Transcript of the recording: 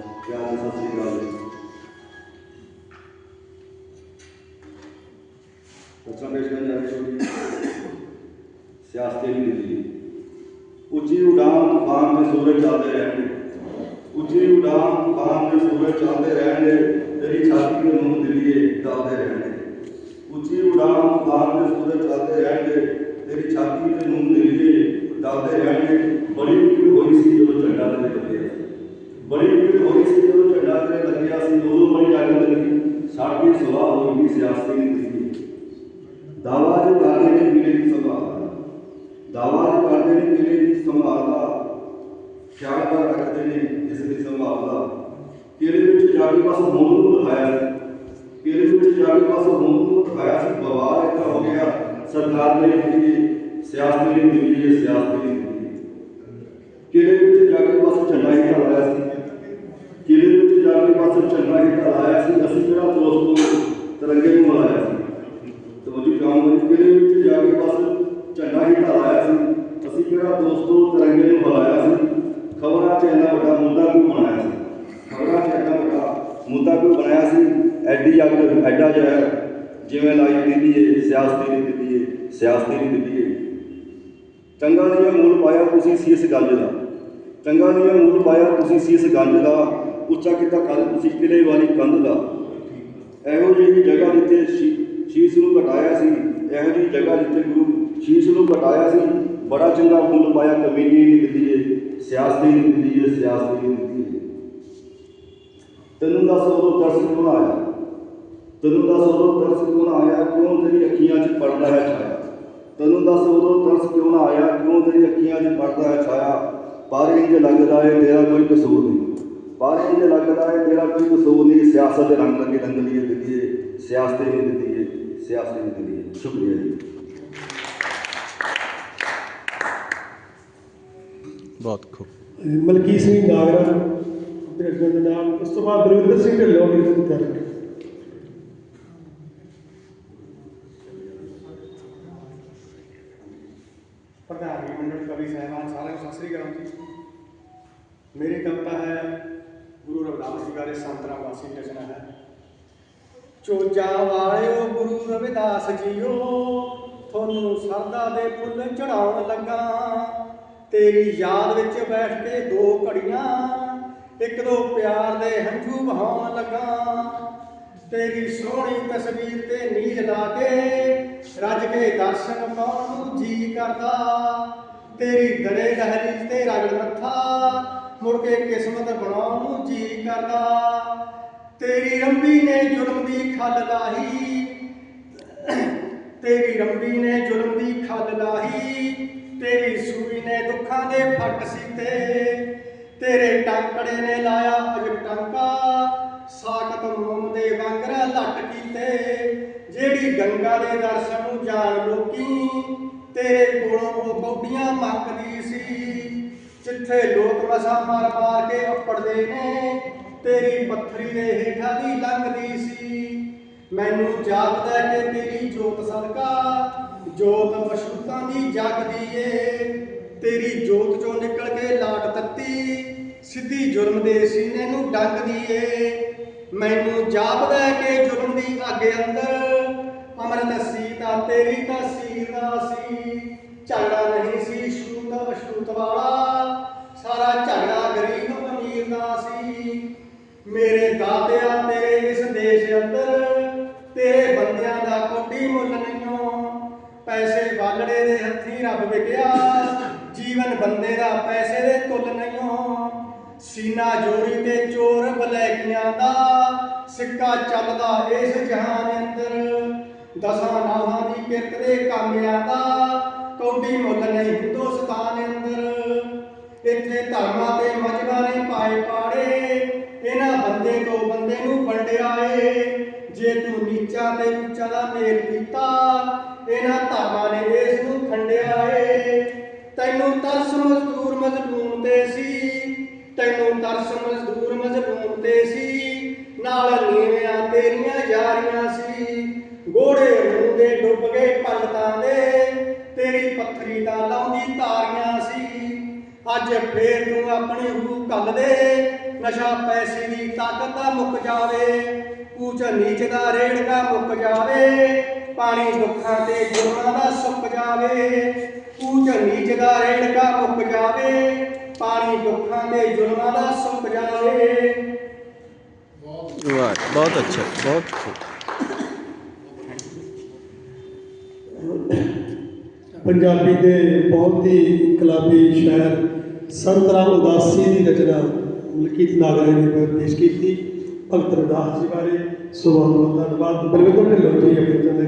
ਪਿਆਰ ਸਤਿ ਸ੍ਰੀ ਅਕਾਲ ਜੀ ਬੱਚਾ ਪੇਸ਼ ਕਰਨ ਜਾ ਰਹੇ ਹੋ ਸਿਆਸਤੀ ਦੀ ਦਿੱਲੀ ਉੱਚੀ ਉਡਾਨ ਤੂਫਾਨ ਦੇ ਸੂਰਜ ਚੱਲਦੇ ਰਹਿਣਗੇ ਉੱਚੀ ਉਡਾਨ ਤੂਫਾਨ ਦੇ ਸੂਰਜ ਚੱਲਦੇ ਰਹਿਣਗੇ ਤੇਰੀ ਛਾਤੀ ਦੇ ਨੂੰ ਦਿੱਲੀਏ ਚੱਲਦੇ ਰਹਿਣਗੇ ਉੱਚੀ ਉਡਾਨ ਤੂਫਾਨ ਦੇ ਸੂਰਜ ਚੱਲਦੇ ਰਹਿਣਗੇ ਤੇਰੀ ਛਾਤੀ ਦੇ ਨੂੰ ਦਿੱਲੀਏ ਚੱਲਦੇ ਰਹਿਣਗੇ ਬੜੀ ਭੀੜ ਹੋਈ ਸੀ, ਜਦੋਂ ਝੰਡਾ ਤੇ ਲੱਗਿਆ ਸੀ, ਉਦੋਂ ਬੜੀ ਜੰਗ ਲੱਗੀ। ਸਾਡੀ ਸੁਲਾਹ ਹੋਈ ਸੀ ਸਿਆਸੀ ਦੀ ਦਾਵਾ ਜੋ ਕਰਦੇ ਨੇ ਕਿਲੇ ਦੀ ਸੰਭਾਲ। ਦਾਵਾ ਜੋ ਕਰਦੇ ਨੇ ਕਿਲੇ ਦੀ ਸੰਭਾਲ ਦਾ ਖਿਆਲ ਕਰ ਰੱਖਦੇ ਨੇ ਇਸ ਦੀ ਸੰਭਾਲ ਦਾ। ਕਿਲੇ ਵਿੱਚ ਜਾ ਕੇ ਬਸ ਮੂਲ ਨੂੰ ਦਿਖਾਇਆ ਸੀ? ਵਿੱਚ ਜਾ ਕੇ ਬਸ ਮੂਲ ਨੂੰ ਦਿਖਾਇਆ ਸੀ? ਬਵਾਰ ਇੱਕ ਹੋ ਗਿਆ। ਸਰਕਾਰ ਨੇ ਦਿੱਤੀ ਸਿਆਸਤ ਨੇ ਦਿੱਤੀ ਸਿਆਸਤ ਨੇ ਦਿੱਤੀ ਕਿਲੇ ਵਿੱਚ ਜਾ ਕੇ ਬਸ ਝੰਡਾ ਹੀ ਲਾਇਆ ਸੀ? ਕੇ ਬਸ ਝੰਡਾ ਸੀ, ਅਸੀਂ ਕਿਹੜਾ ਦੋਸਤੋ ਤਿਰੰਗੇ ਨੂੰ ਮਲਾਇਆ ਸੀ। ਤਵੱਜੂ ਚਾਹੁੰਦੇ ਕਿਲੇ ਵਿੱਚ ਜਾ ਕੇ ਬਸ ਝੰਡਾ ਹੀ ਲਾਇਆ ਸੀ। ਅਸੀਂ ਕਿਹੜਾ ਦੋਸਤੋ ਤਿਰੰਗੇ ਨੂੰ ਮਲਾਇਆ ਸੀ। ਖਬਰਾਂ 'ਚ ਇੰਨਾ ਵੱਡਾ ਮੁੱਦਾ ਕਿਉਂ ਬਣਾਇਆ ਸੀ? ਖਬਰਾਂ 'ਚ ਇੰਨਾ ਵੱਡਾ ਮੁੱਦਾ ਕਿਉਂ ਬਣਾਇਆ ਸੀ? ਐਡੀ ਅੱਗ, ਐਡਾ ਜ਼ਹਿਰ ਜਿਵੇਂ ਲਾਈ ਦਿੱਤੀ ਏ, ਸਿਆਸਤੀ ਨਹੀਂ ਦਿੱਤੀ ਏ, ਸਿਆਸਤੀ ਨਹੀਂ ਦਿੱਤੀ ਏ। ਚੰਗਾ ਨਹੀਂ ਮੂਲ ਪਾਇਆ ਤੁਸੀਂ ਸੀ ਇਸ ਗੰਜ ਦਾ। ਚੰਗਾ ਨਹੀਂ ਮੂਲ ਪਾਇਆ ਤੁਸੀਂ ਸੀ ਇਸ ਗੰਜ ਦਾ। ਉੱਚਾ ਕੀਤਾ ਕਰ ਤੁਸੀਂ ਕਿਲੇ ਵਾਲੀ ਕੰਧ ਦਾ ਇਹੋ ਜਿਹੀ ਜਗ੍ਹਾ ਜਿੱਥੇ ਸ਼ੀਸ਼ ਨੂੰ ਘਟਾਇਆ ਸੀ, ਇਹੋ ਜਿਹੀ ਜਗ੍ਹਾ ਜਿੱਥੇ ਗੁਰੂ ਸ਼ੀਸ਼ ਨੂੰ ਘਟਾਇਆ ਸੀ, ਬੜਾ ਚੰਗਾ ਫੁੱਲ ਪਾਇਆ ਕਮੇਟੀ ਨਹੀਂ ਦਿੱਤੀ ਏ ਸਿਆਸਤੀ ਨਹੀਂ ਦਿੱਤੀ ਏ ਸਿਆਸਤੀ ਨਹੀਂ ਦਿੱਤੀ ਏ ਤੈਨੂੰ ਦੱਸ ਉਦੋਂ ਤਰਸ ਕਿਉਂ ਆਇਆ? ਤੈਨੂੰ ਦੱਸ ਉਦੋਂ ਤਰਸ ਕਿਉਂ ਆਇਆ? ਕਿਉਂ ਤੇਰੀ ਅੱਖੀਆਂ 'ਚ ਪੜਦਾ ਹੈ ਛਾਇਆ? ਤੈਨੂੰ ਦੱਸ ਉਦੋਂ ਤਰਸ ਕਿਉਂ ਆਇਆ? ਕਿਉਂ ਤੇਰੀ ਅੱਖੀਆਂ 'ਚ ਪੜਦਾ ਹੈ ਛਾਇਆ? ਪਰ ਇੰਜ ਲੱਗਦਾ ਏ, ਤੇਰਾ ਕੋਈ ਕਸੂਰ ਨਹੀਂ। ਪਰ ਇੰਜ ਲੱਗਦਾ ਏ ਤੇਰਾ ਕੋਈ ਕਸੂਰ ਨਹੀਂ ਸਿਆਸਤ ਦੇ ਰੰਗ ਲੱਗੇ ਰੰਗਲੀਏ ਦਿੱਤੀਏ ਸਿਆਸਤ ਨਹੀਂ ਦਿੱਤੀਏ ਸਿਆਸਤ ਨਹੀਂ ਦਿੱਤੀਏ ਸ਼ੁਕਰੀਆ ਜੀ। ਬਹੁਤ ਖੂਬ। ਮਲਕੀ ਸਿੰਘ ਨਾਗਰਾ ਡਾਇਰੈਕਟਰ ਦੇ ਨਾਮ ਉਸ ਤੋਂ ਬਾਅਦ ਬਲਵਿੰਦਰ ਸਿੰਘ ਢਿੱਲੋਂ ਨੇ ਕਰ ਪ੍ਰਧਾਨ ਮੰਡਲ ਕਵੀ ਸਾਹਿਬਾਨ ਸਾਰਿਆਂ ਨੂੰ ਸਤਿ ਸ੍ਰੀ ਅਕਾਲ ਜੀ। ਮੇਰੀ ਕਵਿਤਾ ਹੈ ਗੁਰੂ ਜੀ ਬਾਰੇ ਸੰਤਰਾ ਵਾਸੀ ਰਚਨਾ ਹੈ। ਚੋਜਾਂ ਵਾਲਿਓ ਗੁਰੂ ਰਵਿਦਾਸ ਜੀਓ, ਤੁਹਾਨੂੰ ਸਰਦਾ ਦੇ ਫੁੱਲ ਚੜਾਉਣ ਲੱਗਾ। ਤੇਰੀ ਯਾਦ ਵਿੱਚ ਬੈਠ ਕੇ ਦੋ ਘੜੀਆਂ, ਇੱਕ ਦੋ ਪਿਆਰ ਦੇ ਹੰਝੂ ਵਹਾਉਣ ਲੱਗਾ। ਤੇਰੀ ਸੋਹਣੀ ਤਸਵੀਰ ਤੇ ਨੀਲ ਲਾ ਕੇ ਰੱਜ ਕੇ ਦਰਸ਼ਨ ਪਾਉਣ ਨੂੰ ਜੀ ਕਰਦਾ। ਤੇਰੀ ਦਰੇ ਦਹਲੀਜ਼ ਤੇ ਰਗੜ ਮੱਥਾ ਮੁੜ ਕੇ ਕਿਸਮਤ ਬਣਾਉਣ ਜੀ ਕਰਦਾ। ਤੇਰੀ ਰੰਬੀ ਨੇ ਜ਼ੁਲਮ ਦੀ ਖੱਲ ਲਾਹੀ। ਤੇਰੀ ਰੰਬੀ ਨੇ ਜ਼ੁਲਮ ਦੀ ਖੱਲ ਲਾਹੀ। ਤੇਰੀ ਸੂਈ ਨੇ ਦੁੱਖਾਂ ਦੇ ਫੱਟ ਸੀਤੇ। ਤੇਰੇ ਟਾਂਕੜੇ ਨੇ ਲਾਇਆ ਅਜਬ ਟਾਂਕਾ। ਸਾਕਤ ਮੋਮ ਦੇ ਵਾਂਗਰਾ ਲੱਟ ਕੀਤੇ। ਜਿਹੜੀ ਗੰਗਾ ਦੇ ਦਰਸ਼ਨ ਨੂੰ ਜਾਣ ਲੋਕੀ, ਤੇਰੇ ਕੋਲੋਂ ਉਹ ਕੌਡੀਆਂ ਮੰਗਦੀ ਸੀ। ਜਿੱਥੇ ਲੋਕ ਮਸਾ ਮਾਰ ਮਾਰ ਕੇ ਅੱਪੜਦੇ ਨੇ, ਤੇਰੀ ਪੱਥਰੀ ਦੇ ਹੇਠਾਂ ਦੀ ਲੰਘਦੀ ਸੀ। ਮੈਨੂੰ ਜਾਪਦਾ ਕਿ ਤੇਰੀ ਜੋਤ ਸਦਕਾ, ਜੋਤ ਮਸ਼ੂਤਾਂ ਦੀ ਜਗਦੀ ਏ ਤੇਰੀ ਜੋਤ ਚੋਂ ਨਿਕਲ ਕੇ ਲਾਟ ਤੱਤੀ, ਸਿੱਧੀ ਜ਼ੁਲਮ ਦੇ ਸੀਨੇ ਨੂੰ ਡੰਗਦੀ ਏ ਮੈਨੂੰ ਜਾਪਦਾ ਕਿ ਜ਼ੁਲਮ ਦੀ ਅੱਗ ਅੰਦਰ ਅੰਮ੍ਰਿਤ ਸੀਤਾ ਤੇਰੀ ਤਸੀਰ ਦਾ ਸੀ। ਝਗੜਾ ਨਹੀਂ ਸੀ ਸ਼ੂਤ ਅਸ਼ੂਤ ਵਾਲਾ। ਝਗੜਾ ਗਰੀਬ ਅਮੀਰ ਦਾ ਸੀ। ਮੇਰੇ ਦਾਤਿਆ ਤੇਰੇ ਇਸ ਦੇਸ਼ ਅੰਦਰ ਤੇਰੇ ਬੰਦਿਆਂ ਦਾ ਕੋਈ ਮੁੱਲ ਨਹੀਂਓ। ਪੈਸੇ ਵਾਲੜੇ ਦੇ ਹੱਥੀਂ ਰੱਬ ਵਿਕਿਆ। ਜੀਵਨ ਬੰਦੇ ਦਾ ਪੈਸੇ ਦੇ ਤੁੱਲ ਨਹੀਂਓ। ਸੀਨਾ ਜੋਰੀ ਤੇ ਚੋਰ ਬਲੈਕੀਆਂ ਦਾ ਸਿੱਕਾ ਚੱਲਦਾ ਇਸ ਜਹਾਨ ਅੰਦਰ। ਦਸਾਂ ਨਾਹਾਂ ਦੀ ਕਿਰਤ ਦੇ ਕਾਮਿਆਂ ਦਾ ਕੌਡੀ ਮੁੱਲ ਨਹੀਂ ਧਰਮਾਂ ਤੇ ਮਜਬਾਂ ਨੇ ਪਾਏ ਪਾੜੇ, ਇਹਨਾਂ ਬੰਦੇ ਤੋਂ ਬੰਦੇ ਨੂੰ ਵੰਡਿਆ ਏ ਜੇ ਤੂੰ ਨੀਚਾ ਤੇ ਉੱਚਾ ਦਾ ਮੇਲ ਕੀਤਾ, ਇਹਨਾਂ ਧਰਮਾਂ ਨੇ ਇਸ ਨੂੰ ਖੰਡਿਆ ਏ ਤੈਨੂੰ ਤਰਸ ਮਜ਼ਦੂਰ ਮਜ਼ਲੂਮ ਤੇ ਸੀ, ਤੈਨੂੰ ਤਰਸ ਮਜ਼ਦੂਰ ਮਜ਼ਲੂਮ ਤੇ ਸੀ। ਨਾਲ ਨੀਵਿਆਂ ਤੇਰੀਆਂ ਯਾਰੀਆਂ ਸੀ। ਗੋੜੇ ਮੂੰਹ ਦੇ ਡੁੱਬ ਗਏ ਪੰਡਤਾਂ ਦੇ ਤੇਰੀ ਪੱਥਰੀ ਦਾ ਲਾਉਂਦੀ ਤਾਰੀਆਂ ਅੱਜ ਫੇਰ ਤੂੰ ਆਪਣੀ ਰੂਹ ਕੱਲ ਦੇ ਨਸ਼ਾ ਪੈਸੇ ਦੀ ਤਾਕਤ ਦਾ ਮੁੱਕ ਜਾਵੇ ਊਚ ਨੀਚ ਦਾ ਰੇੜਕਾ ਮੁੱਕ ਜਾਵੇ ਪਾਣੀ ਦੁੱਖਾਂ ਤੇ ਜੁਰਮਾਂ ਦਾ ਸੁੱਕ ਜਾਵੇ ਊਚ ਨੀਚ ਦਾ ਰੇੜਕਾ ਮੁੱਕ ਜਾਵੇ ਪਾਣੀ ਦੁੱਖਾਂ ਤੇ ਜੁਰਮਾਂ ਦਾ ਸੁੱਕ ਜਾਵੇ। ਵਾਹ ਬਹੁਤ ਅੱਛਾ ਬਹੁਤ ਅੱਛਾ। ਪੰਜਾਬੀ ਦੇ ਬਹੁਤ ਹੀ ਇਨਕਲਾਬੀ ਸ਼ਾਇਰ ਸੰਤ ਰਾਮ ਉਦਾਸੀ ਦੀ ਰਚਨਾ ਮਲਕੀਤ ਨਾਗਰੇ ਨੇ ਪੇਸ਼ ਕੀਤੀ। ਭਗਤ ਰਵਿਦਾਸ ਜੀ ਬਾਰੇ ਸੋ ਬਹੁਤ ਬਹੁਤ ਧੰਨਵਾਦ ਬਲਵਿੰਦਰ ਢਿੱਲੋਂ ਜੀ ਆਪਣੇ ਚੰਦੇ